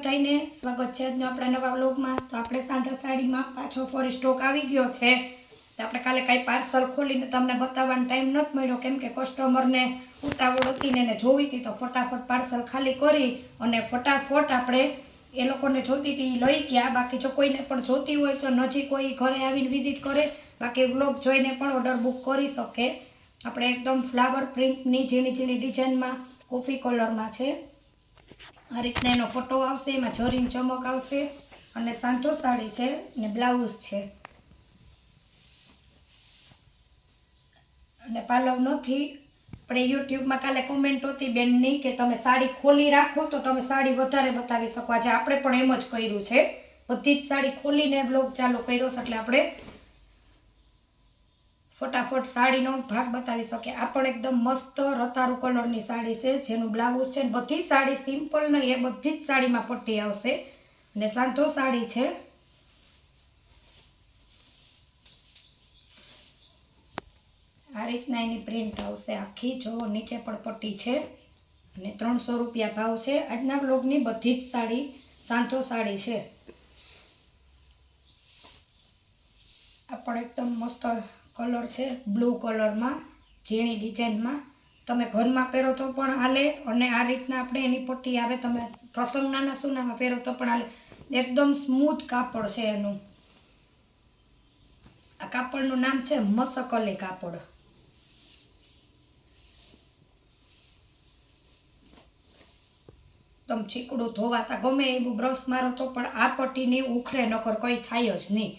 બધાને સ્વાગત છે આજનો આપણા નવા વ્લોગમાં. તો આપણે સાંધા સાડીમાં પાછો ફોરી સ્ટોક આવી ગયો છે. તો આપણે કાલે કાંઈ પાર્સલ ખોલીને તમને બતાવવાનો ટાઈમ નથી મળ્યો. કેમ કે કસ્ટમરને ઉતાવળ હતી ને એને જોવી હતી. તો ફટાફટ પાર્સલ ખાલી કરી અને ફટાફટ આપણે એ લોકોને જોતી હતી લઈ ગયા. બાકી જો કોઈને પણ જોતી હોય તો નજીક કોઈ ઘરે આવીને વિઝિટ કરે. બાકી વ્લોગ જોઈને પણ ઓર્ડર બુક કરી શકે. આપણે એકદમ ફ્લાવર પ્રિન્ટની ઝીણી ઝીણી ડિઝાઇનમાં કોફી કલરમાં છે. આ રીતના એનો ફોટો આવશે, એમાં જરીન ચમક આવશે અને સાંધો સાડી છે ને બ્લાઉઝ છે. અને પાલવ નથી આપણે યુટ્યુબમાં કાલે કોમેન્ટ હતી બેનની કે તમે સાડી ખોલી રાખો તો તમે સાડી વધારે બતાવી શકો. આજે આપણે પણ એમ જ કર્યું છે. બધી જ સાડી ખોલીને બ્લોગ ચાલુ કર્યો છે, એટલે આપણે ફટાફટ સાડીનો ભાગ બતાવી શકે. આ પણ એકદમ મસ્ત રતારું કલરની સાડી છે, જેનું બ્લાઉઝ છે ને બધી સાડી સિમ્પલ નહીં, એ બધી જ સાડીમાં પટ્ટી આવશે. અને સાંધો સાડી છે. આ રીતના એની પ્રિન્ટ આવશે આખી. જો, નીચે પણ પટ્ટી છે. અને ત્રણસો રૂપિયા ભાવ છે. આજના બ્લોગની બધી જ સાડી સાંધો સાડી છે. આ પણ એકદમ મસ્ત કલર છે, બ્લુ કલરમાં, ઝીણી ડિઝાઇનમાં. તમે ઘરમાં પહેરો તો પણ હાલે અને આ રીતના આપણે એની પટ્ટી આવે. તમે પ્રસંગના સુનામાં પહેરો તો પણ હાલે. એકદમ સ્મૂથ કાપડ છે એનું. આ કાપડનું નામ છે મસકલી કાપડ. તમે ચીકડું ધોવાતા ગમે એવું બ્રશ મારો તો પણ આ પટ્ટીની ઉખડે નકર કંઈ થાય જ નહીં.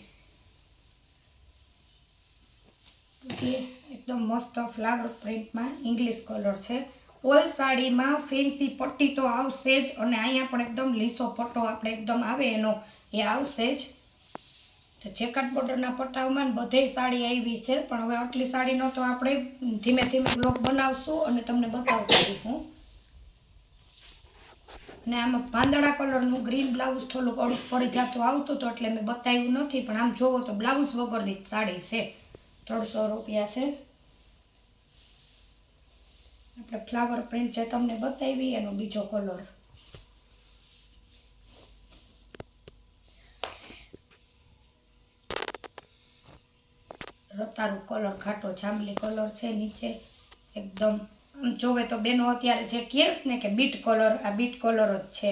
પછી એકદમ મસ્ત ફ્લાવર પ્રિન્ટમાં ઇંગ્લિશ કલર છે. ઓલ સાડીમાં ફેન્સી પટ્ટી તો આવશે જ અને અહીંયા પણ એકદમ લીસો પટ્ટો આપણે એકદમ આવે એનો, એ આવશે જ. તો જેકાટ બોર્ડરના પટ્ટાઓમાં બધે સાડી આવી છે, પણ હવે આટલી સાડીનો તો આપણે ધીમે ધીમે બ્લોક બનાવશું અને તમને બતાવતી હું. અને આમાં પાંદડા કલરનું ગ્રીન બ્લાઉઝ થોડુંક અડુક પડી જતું આવતું હતું એટલે મેં બતાવ્યું નથી, પણ આમ જોવો તો બ્લાઉઝ વગરની સાડી છે. ત્રણસો રૂપિયા છે. આપણે ફ્લાવર પ્રિન્ટ છે તમને બતાવી, એનો બીજો કલર રતારું કલર ખાટો જાંબલી કલર છે નીચે. એકદમ, આમ જોવે તો બેનો અત્યારે જે કેસ ને કે બીટ કલર આ બીટ કલર જ છે.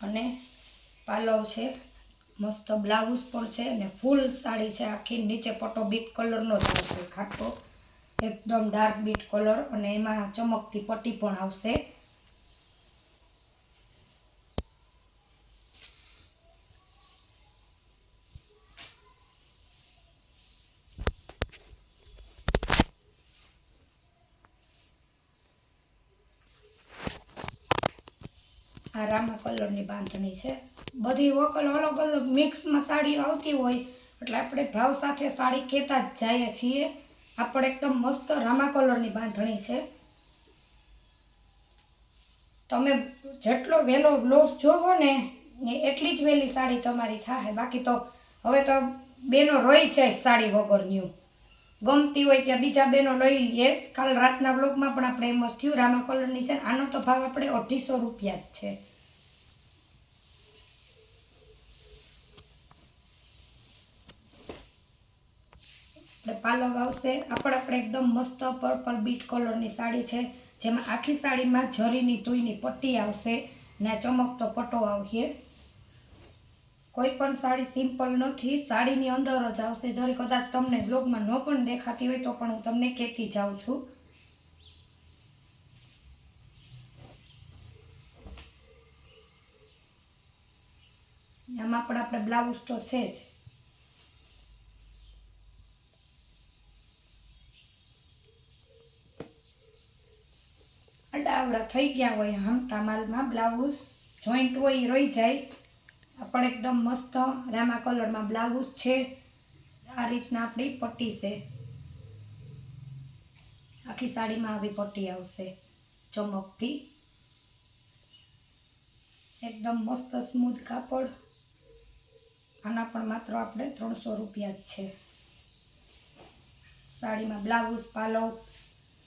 અને પાલવ છે. મસ્ત બ્લાઉઝ પણ છે અને ફૂલ સાડી છે. આખી નીચે પટ્ટો બીટ કલરનો જ આવશે. ખાટો. એકદમ ડાર્ક બીટ કલર અને એમાં ચમકતી પટ્ટી પણ આવશે. રામા કલરની બાંધણી છે. બધી વકલ અલગ અલગ મિક્સમાં સાડીઓ આવતી હોય એટલે આપણે ભાવ સાથે સાડી કહેતા જ જઈએ છીએ. આપણે એકદમ મસ્ત રામા કલરની બાંધણી છે. તમે જેટલો વહેલો બ્લાઉઝ જોવો ને એટલી જ વહેલી સાડી તમારી થાય બાકી તો હવે તો બેનો રોઈ જાય સાડી વગરનું. ગમતી હોય ત્યાં બીજા બેનો લઈ લઈએ કાલ રાતના બ્લોગમાં પણ આપણે એમ જ થયું, રામા કલરની છે આનો તો ભાવ આપણે અઢીસો રૂપિયા જ છે. આપણે પાલવ આવશે. આપણે આપણે એકદમ મસ્ત પર્પલ બીટ કલરની સાડી છે. જેમાં આખી સાડીમાં જરીની તુઈની પટ્ટી આવશે ને ચમકતો પટ્ટો આવશે. કોઈ પણ સાડી સિમ્પલ નથી. સાડીની અંદર જ આવશે. જરી કદાચ તમને બ્લોગમાં ન પણ દેખાતી હોય તો પણ હું તમને કહેતી જાઉં છું. આમાં પણ આપણે બ્લાઉઝ તો છે જ. અડાવડા થઈ ગયા હોય હમટા માલમાં બ્લાઉઝ જોઈન્ટ હોય એ રહી જાય. પણ એકદમ મસ્ત રામા કલરમાં બ્લાઉઝ છે. આ રીતના આપણી પટ્ટી છે. આખી સાડીમાં આવી પટ્ટી આવશે ચમકથી એકદમ મસ્ત સ્મૂથ કાપડ. આના પણ માત્ર આપણે ત્રણસો રૂપિયા જ છે. સાડીમાં બ્લાઉઝ પાલવ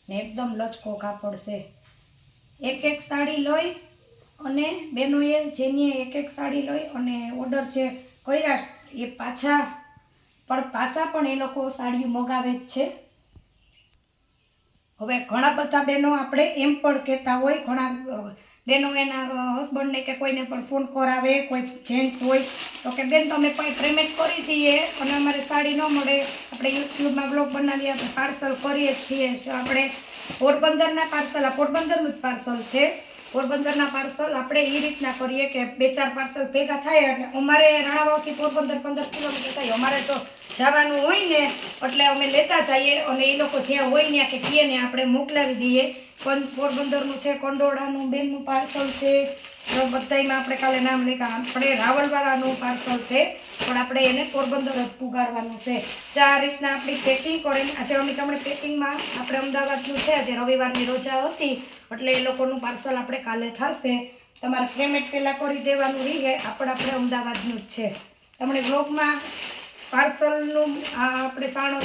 ને એકદમ લચકો કાપડ છે. એક એક સાડી લઈ અને બહેનોએ જેની એક એક સાડી લઈ અને ઓર્ડર જે કર્યા એ પાછા પણ પાછા પણ એ લોકો સાડીઓ મગાવે જ છે. હવે ઘણા બધા બહેનો આપણે એમ પણ કહેતા હોય, ઘણા બહેનો એના હસબન્ડને કે કોઈને પણ ફોન કરાવે, કોઈ જેન્ટ્સ હોય, તો કે બેન તમે કોઈ પેમેન્ટ કરી દઈએ અને અમારે સાડી ન મળે. આપણે યુટ્યુબમાં બ્લોગ બનાવીએ, આપણે પાર્સલ કરીએ છીએ, તો આપણે પોરબંદરના પાર્સલ, આ પોરબંદરનું જ પાર્સલ છે. પોરબંદરના પાર્સલ આપણે એ રીતના કરીએ કે બે ચાર પાર્સલ ભેગા થાય એટલે અમારે રાણાવાવથી પોરબંદર પંદર કિલોમીટર થાય. અમારે તો જવાનું હોય ને, એટલે અમે લેતા જઈએ અને એ લોકો જ્યાં હોય ત્યાં કે કહીએ ને આપણે મોકલાવી દઈએ. પોરબંદરનું છે, કંડોળાનું, બેનનું પાર્સલ છે, તો બધાયમાં આપણે કાલે નામ લેખા આપણે રાવલવાળાનું પાર્સલ છે, પણ આપણે એને પોરબંદર જ પુગાડવાનું છે. તો આ રીતના આપણી પેકિંગ કરીને આજે અમે તમને પેકિંગમાં, આપણે અમદાવાદનું છે, આજે રવિવારની રોજા હતી, એટલે એ લોકોનું પાર્સલ આપણે કાલે થશે. તમારે પેમેન્ટ પહેલાં કરી દેવાનું રહીએ આપણે આપણે અમદાવાદનું જ છે. તમને બ્લોગમાં પાર્સલનું આ આપણે સાણો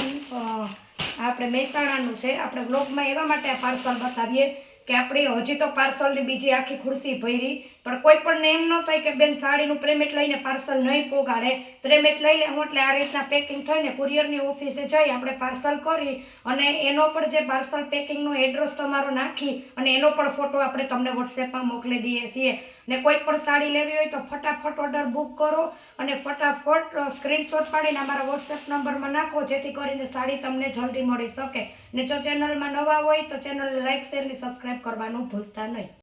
આપણે મહેસાણાનું છે. આપણે બ્લોગમાં એવા માટે આ પાર્સલ બતાવીએ કે આપણે હજી તો પાર્સલની બીજી આખી ખુરશી ભરી. પણ કોઈ પણ એમ ન થાય કે બેન સાડીનું પ્રેમેટ લઈને પાર્સલ નહીં પોગાડે. પ્રેમેટ લઈ લે હું એટલે આ રીતના પેકિંગ થઈને કુરિયરની ઓફિસે જઈ આપણે પાર્સલ કરી અને એનો પણ જે પાર્સલ પેકિંગનો એડ્રેસ તમારો નાખી અને એનો પણ ફોટો આપણે તમને વોટ્સએપમાં મોકલી દઈએ છીએ. ને કોઈ પણ સાડી લેવી હોય તો ફટાફટ ઓર્ડર બુક કરો અને ફટાફટ સ્ક્રીનશોટ પાડીને અમારા વોટ્સએપ નંબરમાં નાખો, જેથી કરીને સાડી તમને જલ્દી મળી શકે. ને જો ચેનલમાં નવા હોય તો ચેનલ લાઇક શેર ને સબસ્ક્રાઈબ કરવાનું ભૂલતા નહીં.